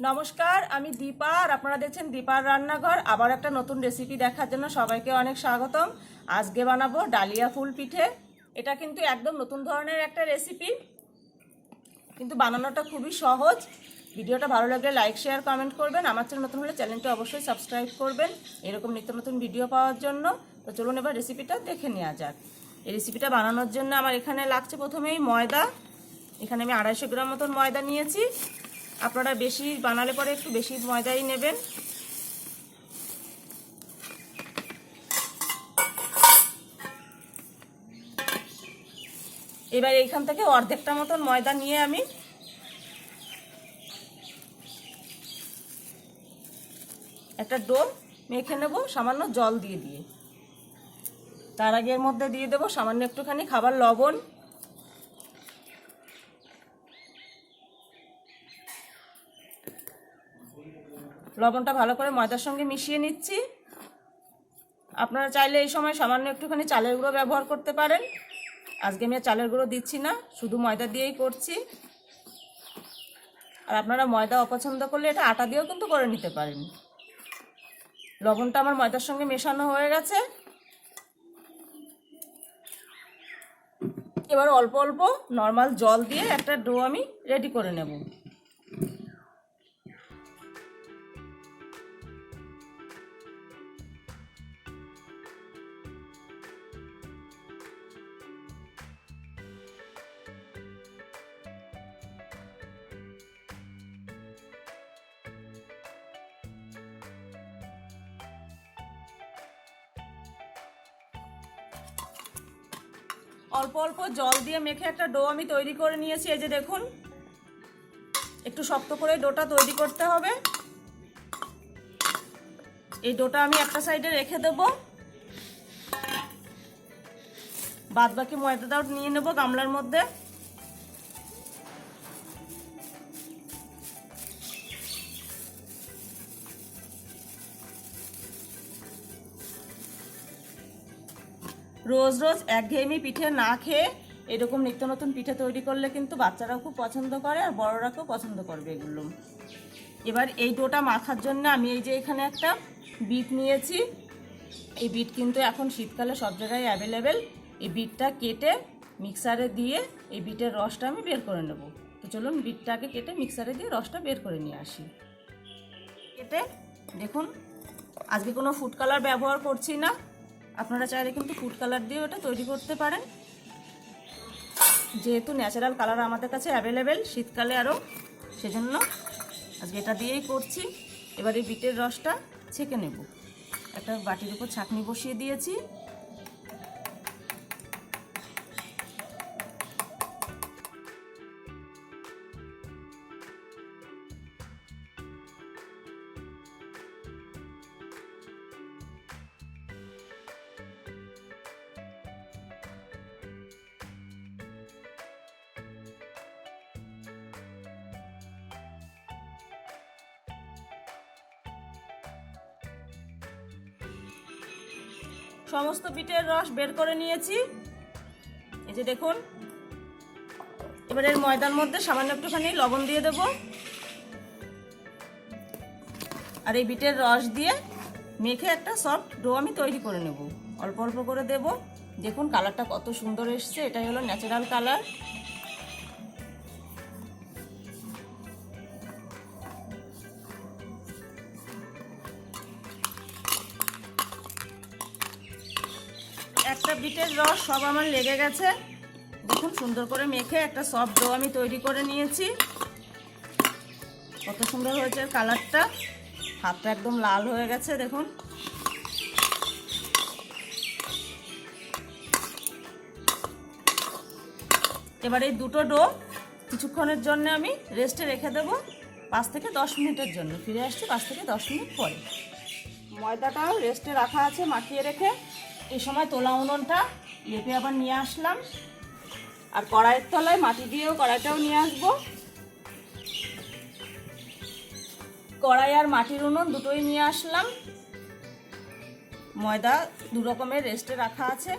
নমস্কার, আমি দীপা আর আপনারা দেখছেন দীপার রান্নাঘর। আবার একটা নতুন রেসিপি দেখার জন্য সবাইকে অনেক স্বাগতম। আজকে বানাবো ডালিয়া ফুল পিঠে। এটা কিন্তু একদম নতুন ধরনের একটা রেসিপি কিন্তু বানানোটা খুবই সহজ। ভিডিওটা ভালো লাগলে লাইক শেয়ার কমেন্ট করবেন। আমার চ্যানেল নতুন হলে চ্যানেলটি অবশ্যই সাবস্ক্রাইব করবেন। এরকম নিত্য নতুন ভিডিও পাওয়ার জন্য। তো চলুন এবার রেসিপিটা দেখে নেওয়া যাক। এই রেসিপিটা বানানোর জন্য আমার এখানে লাগছে প্রথমেই ময়দা। এখানে আমি আড়াইশো গ্রাম মতন ময়দা নিয়েছি। আপনারা বেশি বানালে পরে একটু বেশি ময়দাই নেবেন। এবার এইখান থেকে অর্ধেকটা মতন ময়দা নিয়ে আমি একটা ডো মেখে নেব, সামান্য জল দিয়ে দিয়ে। তার আগে এর মধ্যে দিয়ে দেবো সামান্য একটুখানি খাবার লবণ। লবণটা ভালো করে ময়দার সঙ্গে মিশিয়ে নিচ্ছি। আপনারা চাইলে এই সময় সামান্য একটুখানি চালের গুঁড়ো ব্যবহার করতে পারেন। আজকে আমি চালের গুঁড়ো দিচ্ছি না, শুধু ময়দা দিয়েই করছি। আর আপনারা ময়দা অপছন্দ করলে এটা আটা দিয়েও কিন্তু করে নিতে পারেন। লবণটা আমার ময়দার সঙ্গে মেশানো হয়ে গেছে। এবার অল্প অল্প নর্মাল জল দিয়ে একটা ডো আমি রেডি করে নেব। অল্প অল্প জল দিয়ে মেখে একটা ডো আমি তৈরি করে নিয়েছি, এই যে দেখুন। একটু শক্ত করে ডোটা তৈরি করতে হবে। এই ডোটা আমি একটা সাইডে রেখে দেব। বাদ বাকি ময়দাটাও নিয়ে নেব গামলার মধ্যে। রোজ রোজ একঘেয়েমি পিঠে না খেয়ে এরকম নিত্য নতুন পিঠে তৈরি করলে কিন্তু বাচ্চারাও খুব পছন্দ করে আর বড়রা খুব পছন্দ করবে এগুলো। এবার এই ডোটা মাখার জন্য আমি এই যে এখানে একটা বিট নিয়েছি। এই বিট কিন্তু এখন শীতকালে সব জায়গায় অ্যাভেলেবেল এই বিটটা কেটে মিক্সারে দিয়ে এই বিটের রসটা আমি বের করে নেব। তো চলুন বিটটাকে কেটে মিক্সারে দিয়ে রসটা বের করে নিয়ে আসি। কেটে দেখুন, আজকে কোনো ফুড কালার ব্যবহার করছি না। আপনারা চাইলে কিন্তু ফুড কালার দিয়ে ওটা তৈরি করতে পারেন। যেহেতু ন্যাচারাল কালার আমাদের কাছে অ্যাভেলেবেল শীতকালে আরও সেজন্য আজকে এটা দিয়েই করছি। এবারে বিটের রসটা ছেঁকে নেব। একটা বাটির উপর ছাঁকনি বসিয়ে দিয়েছি। সমস্ত বিটের রস বের করে নিয়েছি। এই যে দেখুন, এবার এর ময়দার মধ্যে সামান্য একটুখানি লবণ দিয়ে দেব। আর এই বিটের রস দিয়ে মেখে একটা সফট ডো আমি তৈরি করে নেব। অল্প অল্প করে দেব। দেখুন কালারটা কত সুন্দর এসছে, এটাই হলো ন্যাচারাল কালার রস সব আমার লেগে গেছে। দেখুন, সুন্দর করে মেখে একটা সফট ডো আমি তৈরি করে নিয়েছি। কত সুন্দর হয়েছে কালারটা হাতটা একদম লাল হয়ে গেছে, দেখুন। এবার এই দুটো ডো কিছুক্ষণের জন্য আমি রেস্টে রেখে দেব। পাঁচ থেকে দশ মিনিটের জন্য। ফিরে আসছি পাঁচ থেকে দশ মিনিট পরে। ময়দাটাও রেস্টে রাখা আছে, মাখিয়ে রেখে। এই সময় তোলা উনুনটা লেপে আবার নিয়ে আসলাম। আর কড়াইয়ের তলায় মাটি দিয়েও কড়াইটাও নিয়ে আসব। কড়াই আর মাটির উনুন দুটোই নিয়ে আসলাম। ময়দা দু রকমের রেস্টে রাখা আছে।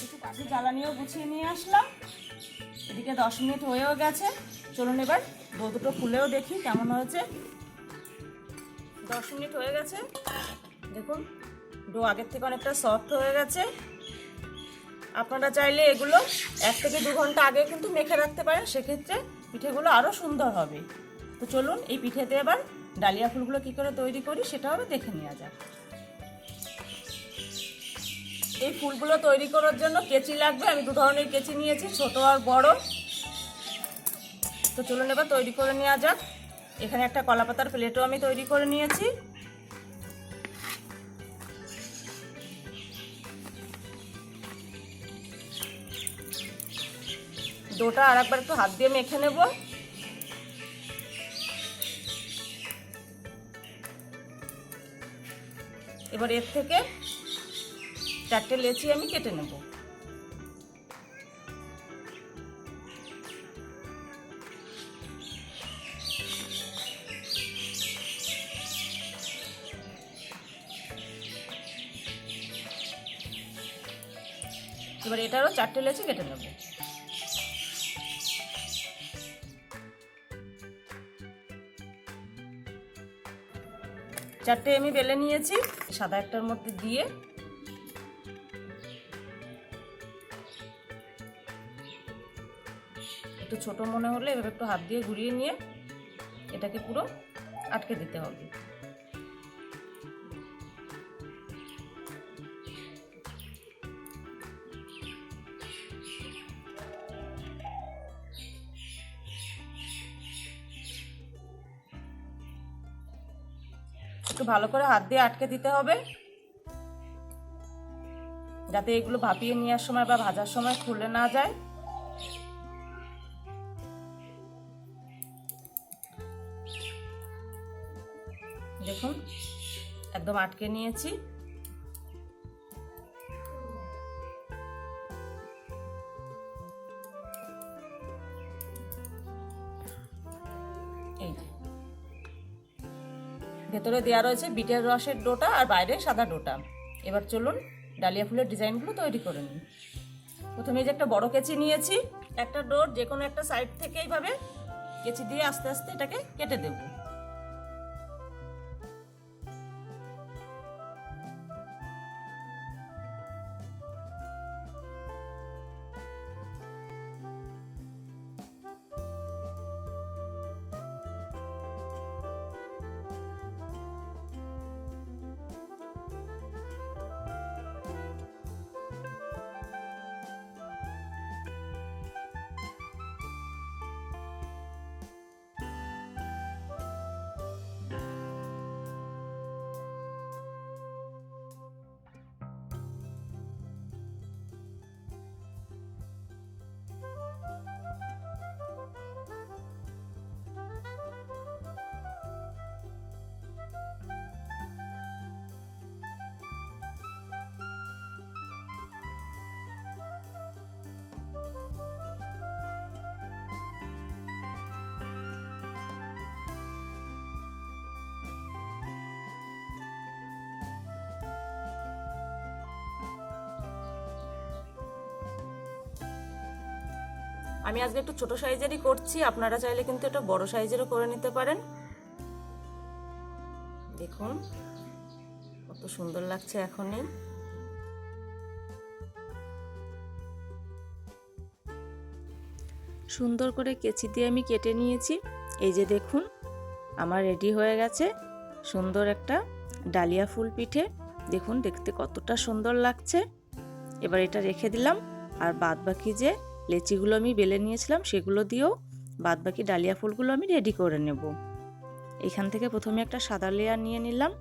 কিছু পাশে জ্বালানিও গুছিয়ে নিয়ে আসলাম। এদিকে দশ মিনিট হয়েও গেছে। চলুন এবার ডো দুটো খুলেও দেখি কেমন হয়েছে। দশ মিনিট হয়ে গেছে। দেখুন ডো আগের থেকে অনেকটা সফট হয়ে গেছে। আপনারা চাইলে এগুলো এক থেকে দু ঘণ্টা আগে কিন্তু মেখে রাখতে পারেন, সেক্ষেত্রে পিঠেগুলো আরও সুন্দর হবে। তো চলুন এই পিঠেতে এবার ডালিয়া ফুলগুলো কী করে তৈরি করি সেটাও দেখে নেওয়া যাক। এই ফুলগুলো তৈরি করার জন্য কেচি লাগবে, আমি দু ধরনের কেচি নিয়েছি, ছোট আর বড়। তো চলুন এবার তৈরি করে নেওয়া যাক। এখানে একটা কলাপাতার প্লেটও আমি তৈরি করে নিয়েছি। ডোটা আর একবার একটু হাত দিয়ে মেখে নেব। এবার এর থেকে চারটে লেচি আমি কেটে নেব। এবার এটারও চারটে লেচি কেটে নেব। চারটে আমি বেলে নিয়েছি, সাদা একটার মধ্যে দিয়ে। একটু ছোট মনে হলে এভাবে একটু হাত দিয়ে ঘুরিয়ে নিয়ে এটাকে পুরো আটকে দিতে হবে। একটু ভালো করে হাত দিয়ে আটকে দিতে হবে। যাতে এগুলো ভাপিয়ে নেওয়ার সময় বা ভাজার সময় খুলে না যায়। দেখুন, একদম আটকে নিয়েছি। ভেতরে দেওয়া রয়েছে বিটের রসের ডোটা আর বাইরে সাদা ডোটা। এবার চলুন ডালিয়া ফুলের ডিজাইনগুলো তৈরি করে নিন প্রথমে যে একটা বড় কেচি নিয়েছি, একটা ডোর যে কোনো একটা সাইড থেকে এইভাবে কেচি দিয়ে আস্তে আস্তে এটাকে কেটে দেব। আমি আজকে একটু ছোট সাইজেরই করছি, আপনারা চাইলে কিন্তু এটা বড় সাইজেরও করে নিতে পারেন। দেখুন, কত সুন্দর লাগছে এখনই। সুন্দর করে কেচি দিয়ে আমি কেটে নিয়েছি। এই যে দেখুন, আমার রেডি হয়ে গেছে সুন্দর একটা ডালিয়া ফুল পিঠে। দেখুন, দেখতে কতটা সুন্দর লাগছে। এবার এটা রেখে দিলাম, আর বাদ বাকি যে লেচিগুলো আমি বেলে নিয়েছিলাম, সেগুলো দিয়েও বাদ বাকি ডালিয়া ফুলগুলো আমি রেডি করে নেব। এখান থেকে প্রথমে একটা সাদা লেয়ার নিয়ে নিলাম।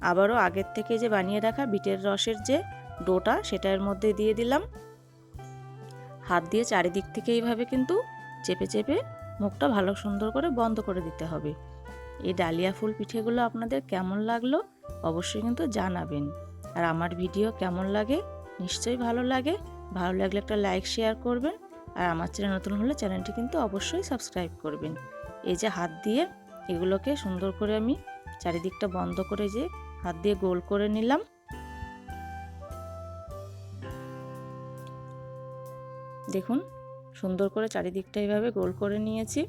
আবারও আগের থেকে যে বানিয়ে রাখা বিটের রসের যে ডোটা সেটার মধ্যে দিয়ে দিলাম। হাত দিয়ে চারিদিক থেকে এইভাবে কিন্তু চেপে চেপে মুখটা ভালো সুন্দর করে বন্ধ করে দিতে হবে। এই ডালিয়া ফুল পিঠেগুলো আপনাদের কেমন লাগল অবশ্যই কিন্তু জানাবেন। আর আমার ভিডিও কেমন লাগে নিশ্চয়ই ভালো লাগে। ভালো লাগলে একটা লাইক শেয়ার করবেন। আর আমার চ্যানেল নতুন হলে চ্যানেলটি কিন্তু অবশ্যই সাবস্ক্রাইব করবেন। এই যে হাত দিয়ে এগুলোকে সুন্দর করে আমি চারিদিকটা বন্ধ করে যে হাত দিয়ে গোল করে নিলাম। দেখুন, সুন্দর করে চারিদিকটা এইভাবে গোল করে নিয়েছি।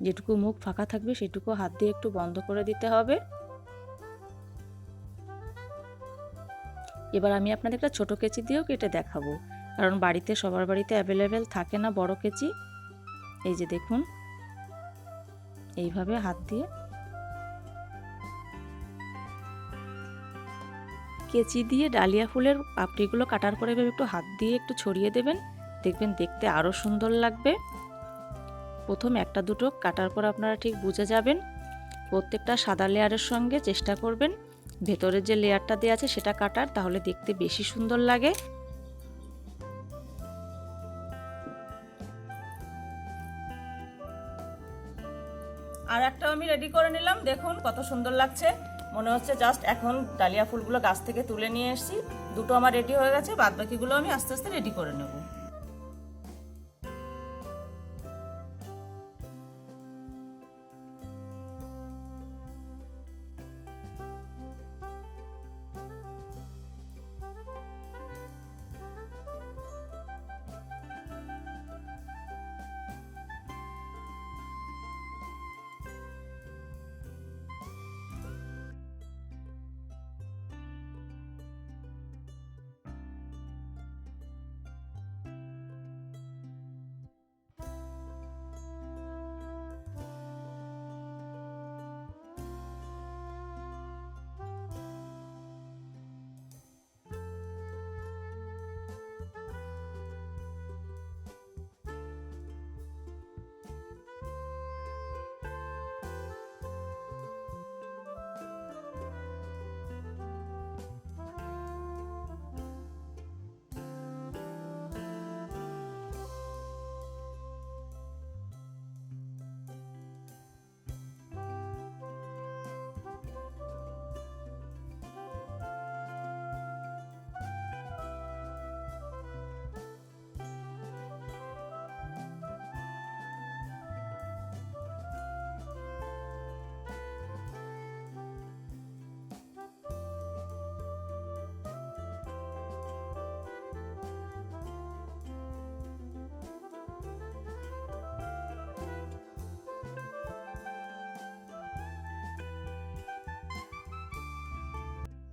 যেটুকু মুখ ফাঁকা থাকবে সেটুকু হাত দিয়ে একটু বন্ধ করে দিতে হবে। এবার আমি আপনাদের একটা ছোটো কেচি দিয়েও কেটে দেখাবো। কারণ বাড়িতে, সবার বাড়িতে অ্যাভেলেবেল থাকে না বড় কেচি এই যে দেখুন, এইভাবে হাত দিয়ে। কেচি দিয়ে ডালিয়া ফুলের পাপড়িগুলো কাটার পরে এভাবে একটু হাত দিয়ে একটু ছড়িয়ে দেবেন। দেখবেন দেখতে আরও সুন্দর লাগবে। প্রথম একটা দুটো কাটার পর আপনারা ঠিক বুঝে যাবেন। প্রত্যেকটা সাদা লেয়ারের সঙ্গে চেষ্টা করবেন। ভেতরের যে লেয়ারটা দেওয়া আছে সেটা কাটার, তাহলে দেখতে বেশি সুন্দর লাগে। আর একটাও আমি রেডি করে নিলাম। দেখুন কত সুন্দর লাগছে। মনে হচ্ছে জাস্ট এখন ডালিয়া ফুলগুলো গাছ থেকে তুলে নিয়ে এসেছি। দুটো আমার রেডি হয়ে গেছে বাদ বাকিগুলো আমি আস্তে আস্তে রেডি করে নেব।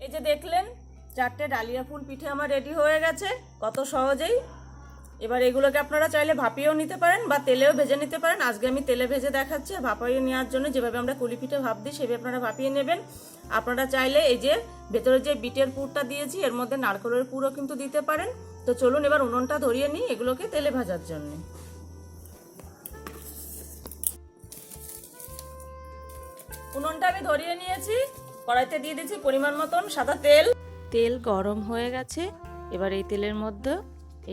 এই যে দেখলেন, চারটে ডালিয়া ফুল পিঠে আমার রেডি হয়ে গেছে, কত সহজেই। এবার এগুলোকে আপনারা চাইলে ভাপিয়েও নিতে পারেন বা তেলেও ভেজে নিতে পারেন। আজকে আমি তেলে ভেজে দেখাচ্ছি ভাপাইয়ে নেওয়ার জন্য যেভাবে আমরা কুলি পিঠে ভাপ দিই, সেভাবে আপনারা ভাপিয়ে নেবেন। আপনারা চাইলে এই যে ভেতরে যে বিটের পুরটা দিয়েছি, এর মধ্যে নারকেলের পুরও কিন্তু দিতে পারেন। তো চলুন এবার উনুনটা ধরিয়ে নিই এগুলোকে তেলে ভাজার জন্য। উনুনটা আমি ধরিয়ে নিয়েছি। কড়াইতে দিয়ে দিয়েছি পরিমাণ মতন সাদা তেল। তেল গরম হয়ে গেছে। এবার এই তেলের মধ্যে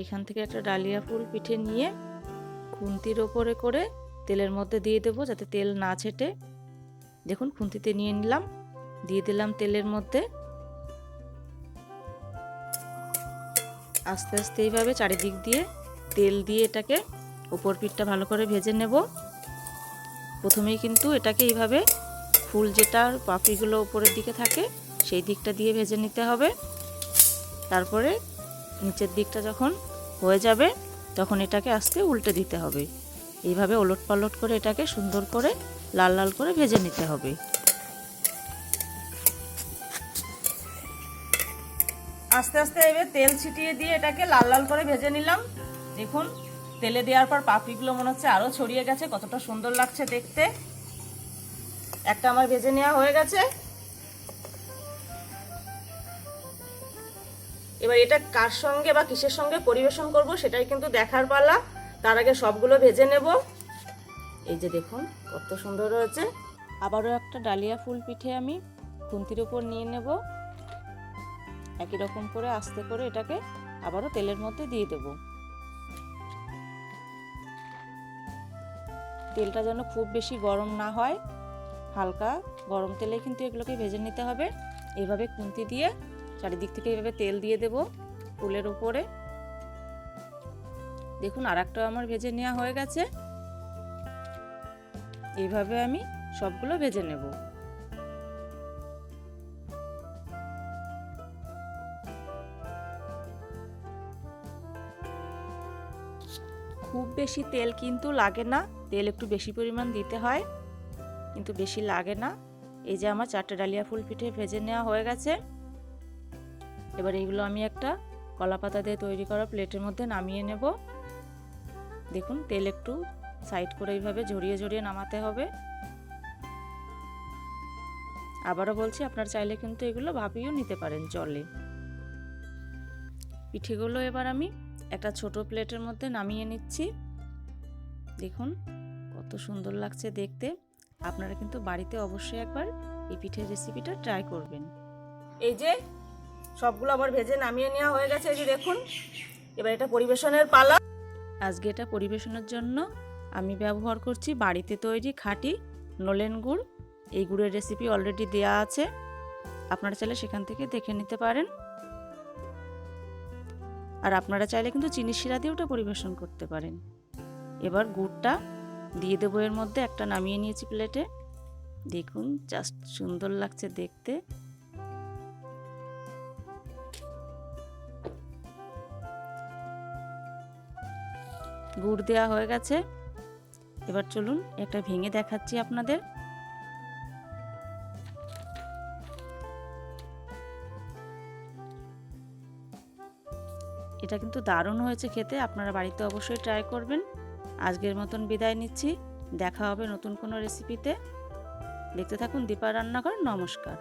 এইখান থেকে একটা ডালিয়া ফুল পিঠে নিয়ে খুন্তির ওপরে করে তেলের মধ্যে দিয়ে দেবো যাতে তেল না ছেটে। দেখুন, খুন্তিতে নিয়ে নিলাম। দিয়ে দিলাম তেলের মধ্যে। আস্তে আস্তে এইভাবে চারিদিক দিয়ে তেল দিয়ে এটাকে উপর পিঠটা ভালো করে ভেজে নেব। প্রথমেই কিন্তু এটাকে এইভাবে ফুল যেটা পাপড়িগুলো উপরের দিকে থাকে, সেই দিকটা দিয়ে ভেজে নিতে হবে। তারপরে নিচের দিকটা যখন হয়ে যাবে, তখন এটাকে আস্তে উল্টে দিতে হবে। এইভাবে ওলট পালট করে এটাকে সুন্দর করে লাল লাল করে ভেজে নিতে হবে। আস্তে আস্তে এবার তেল ছিটিয়ে দিয়ে এটাকে লাল লাল করে ভেজে নিলাম। দেখুন, তেলে দেওয়ার পর পাপড়িগুলো মনে হচ্ছে আরও ছড়িয়ে গেছে, কতটা সুন্দর লাগছে দেখতে। একটা আমার ভেজে নেওয়া হয়ে গেছে। এবার এটা কার সঙ্গে বা কিসের সঙ্গে পরিবেশন করব সেটাই কিন্তু দেখার পালা। তার আগে সবগুলো ভেজে নেব। এই যে দেখুন, কত সুন্দর হয়েছে। আবারও একটা ডালিয়া ফুল পিঠে আমি খুন্তির উপর নিয়ে নেব। একই রকম করে আস্তে করে এটাকে আবারও তেলের মধ্যে দিয়ে দেব। তেলটা যেন খুব বেশি গরম না হয়। হালকা গরম তেলে কিন্তু এগুলোকে ভেজে নিতে হবে। এভাবে খুন্তি দিয়ে চারিদিক থেকে এভাবে তেল দিয়ে দেব ফুলের উপরে। দেখুন আর আমার ভেজে নেওয়া হয়ে গেছে। এভাবে আমি সবগুলো ভেজে নেব। খুব বেশি তেল কিন্তু লাগে না। তেল একটু বেশি পরিমাণ দিতে হয়। কিন্তু বেশি লাগে না। এই যে আমার চারটে ডালিয়া ফুল পিঠে ভেজে নেওয়া হয়ে গেছে। এবার এইগুলো আমি একটা কলা পাতা দিয়ে তৈরি করা প্লেটের মধ্যে নামিয়ে নেব। দেখুন, তেল একটু সাইড করে এইভাবে ঝরিয়ে ঝরিয়ে নামাতে হবে। আবারও বলছি, আপনার চাইলে কিন্তু এগুলো ভাপিয়েও নিতে পারেন জলে। পিঠেগুলো এবার আমি একটা ছোট প্লেটের মধ্যে নামিয়ে নিচ্ছি। দেখুন, কত সুন্দর লাগছে দেখতে। আপনারা কিন্তু বাড়িতে অবশ্যই একবার এই পিঠের রেসিপিটা ট্রাই করবেন। এই যে সবগুলো আবার ভেজে নামিয়ে নেওয়া হয়ে গেছে এই যে দেখুন। এবার এটা পরিবেশনের পালা। আজকে এটা পরিবেশনের জন্য আমি ব্যবহার করছি বাড়িতে তৈরি খাঁটি নলেন গুড়। এই গুড়ের রেসিপি অলরেডি দেওয়া আছে। আপনারা চাইলে সেখান থেকে দেখে নিতে পারেন। আর আপনারা চাইলে কিন্তু চিনি শিরা দিয়ে ওটা পরিবেশন করতে পারেন। এবার গুড়টা দিয়ে দেবো এর মধ্যে, একটা নামিয়ে নিয়েছি প্লেটে দেখুন জাস্ট সুন্দর লাগছে দেখতে। গুড় দেওয়া হয়ে গেছে। এবার চলুন, একটা ভেঙে দেখাচ্ছি আপনাদের। এটা কিন্তু দারুণ হয়েছে খেতে, আপনারা বাড়িতে অবশ্যই ট্রাই করবেন। আজকের মতন বিদায় নিচ্ছি। দেখা হবে নতুন কোনো রেসিপিতে দেখতে থাকুন দীপা রান্নাঘর নমস্কার।